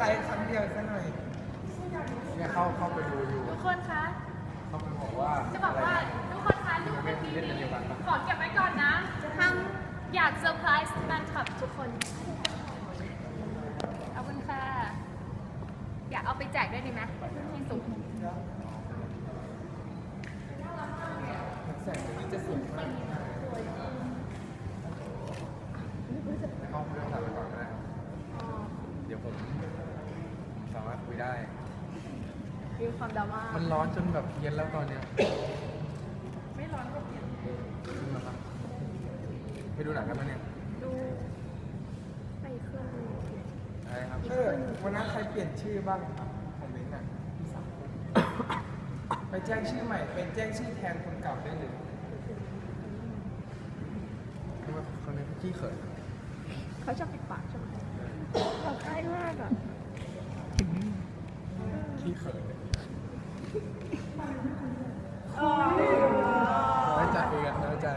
ไลฟ์ครั้งเดียวซะหน่อยเนี่ยเข้าเข้าไปดูอยู่ทุกคนคะ เข้าไปบอกว่าจะบอกว่าทุกคนคะรูปเมื่อกี้นี้ขอเก็บไว้ก่อนนะทำอยากเซอร์ไพรส์แฟนคลับทุกคนขอบคุณค่ะ อยากเอาไปแจกด้วยดีไหมให้สุดแสงนี้จะสวยมากเข้าเรื่องถ่ายไปก่อนก็ได้ครับเดี๋ยวผมผมสามารถคุยได้ มีความดราม่ามันร้อนจนแบบเย็นแล้วตอนเนี้ยไม่ร้อนก็เปลี่ยนจริงเหรอครับไปดูหนังกันไหมเนี่ยดูไปเครื่องดูอะไรครับเออวันนั้นใครเปลี่ยนชื่อบ้างครับคอมเมนต์อะพี่สามคนไปแจ้งชื่อใหม่เป็นแจ้งชื่อแทนคนเก่าได้เลยทำไมคนนี้ขี้เขินเขาชอบปิดปากใช่ไหมเขาใกล้มากอะขี้เขินน้อยใจเองน้อยใจ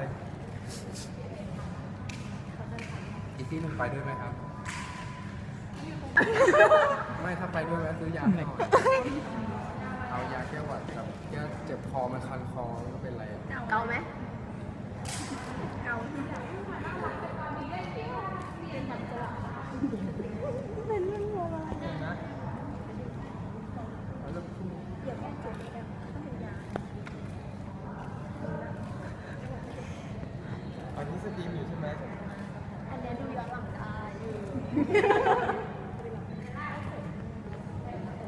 อีก ที่หนึ่งไปด้วยไหมครับ ไม่ถ้าไปด้วยแวะซื้อยาให้หน่อยเอายาแก้หวัดกับแก้เจ็บคอมันคันคอก็เป็นไรอะเกาไหมเกาเห็นนะเอาเริ่มพูดตอนนี้สตรีมอยู่ใช่ไหม อันนี้ดูย้อนหลังได้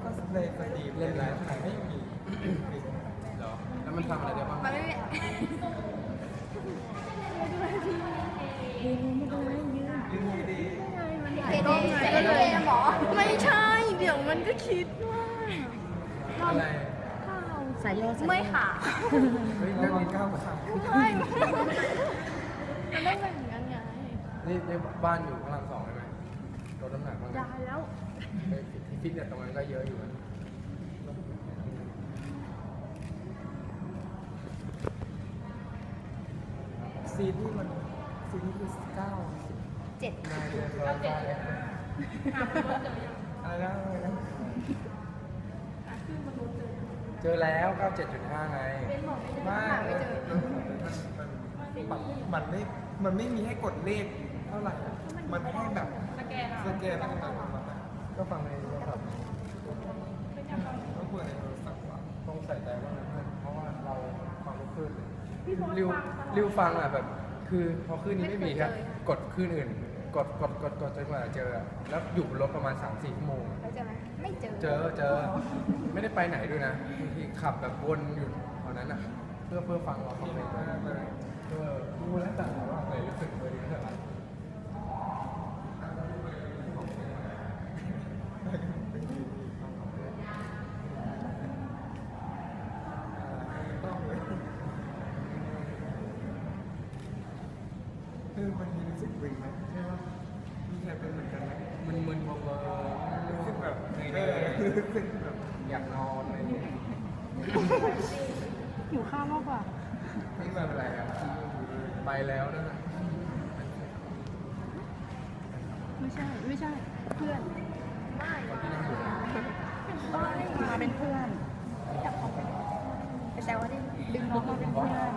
ก็เลยสตรีมเล่นไลฟ์ไม่มีเหรอแล้วมันทำอะไรได้บ้างมันไม่ยืนดีเด็ดก็เลยหมอไม่ใช่ เดี๋ยวมันก็คิดว่าอะไรสายโยสายโยไม่ค่ะเฮ้ยๆนั่นั่งงกินก้าข้าววขาไม่มันต้องเป็นอย่าง นั้นไงนี่นี่บ้านอยู่พระรามสองใช่ไหมลดน้ำหนักบ้างไหมได้แล้วเฮ้ยที่ฟิตเนสตรงนั้นก็เยอะอยู่นะซีนี่มันซีนี่คือเก้าเจ็ดนายเดินร้อนได้อะไรนะอะไรนะเจอแล้ว97.5ไงไม่มันมันไม่ มันไม่มีให้กดเลขเท่าไหร่อะมันให้แบบสแกนสแกนอะไรต่างๆก็ฟังในโทรศัพท์ก็ควรในโทรศัพท์อะต้องใส่ใจว่านะเพื่อนเพราะว่าเราฟังลูกคลื่นเลยริวริวฟังอะแบบ คือพอคลื่นนี้ไม่มีครับ กดคลื่นอื่น กดกดกดกดจนกว่าจะเจออะแล้วอยู่บนรถประมาณ 3-4ชั่วโมงอะแล้วเจอไหมไม่เจอเจอเจอไม่ได้ไปไหนด้วยนะบางทีขับแบบวนอยู่แถวนั้นอะ เพื่อเพื่อฟังเราฟังเพลงมากเลย เออดูแล้วแต่ว่าเลยรู้สึกเลยเท่าไหร่เออมันมีรู้สึกวิงไหมใช่ไหมมีใครเป็นเหมือนกันไหมมึนมึนเบอร์เบอร์รู้สึกแบบเออรู้สึกแบบอยากนอนอะไรอย่างเงี้ย หิวข้าวมากกว่าไม่เป็นไรครับไปแล้วนั่นน่ะไม่ใช่ ไม่ใช่ เพื่อนคนที่นั่งอยู่มาเป็นเพื่อนแต่ว่าได้ดึงน้องมาเป็นเพื่อน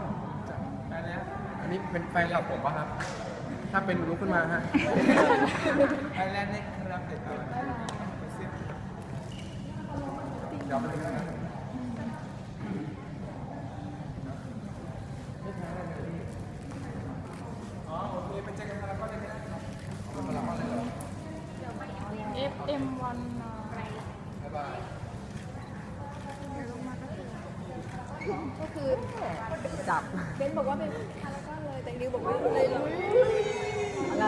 อันเนี้ยอันนี้เป็นแฟนคลับผมปะครับ ถ้าเป็นลุกขึ้นมาฮะไอแลนด์นี่ครับเด็กเอาไปซิยอมเลยนะอ๋อโอเคไปเจอกันแล้วก็ได้ไหมครับ มาละมาเลยเหรอ FM1 มาบ๊ายบายก็คือจับ เบนบอกว่าเป็นคาราก้อนเลย แต่นิวบอกว่าเลยเหรอ อะไร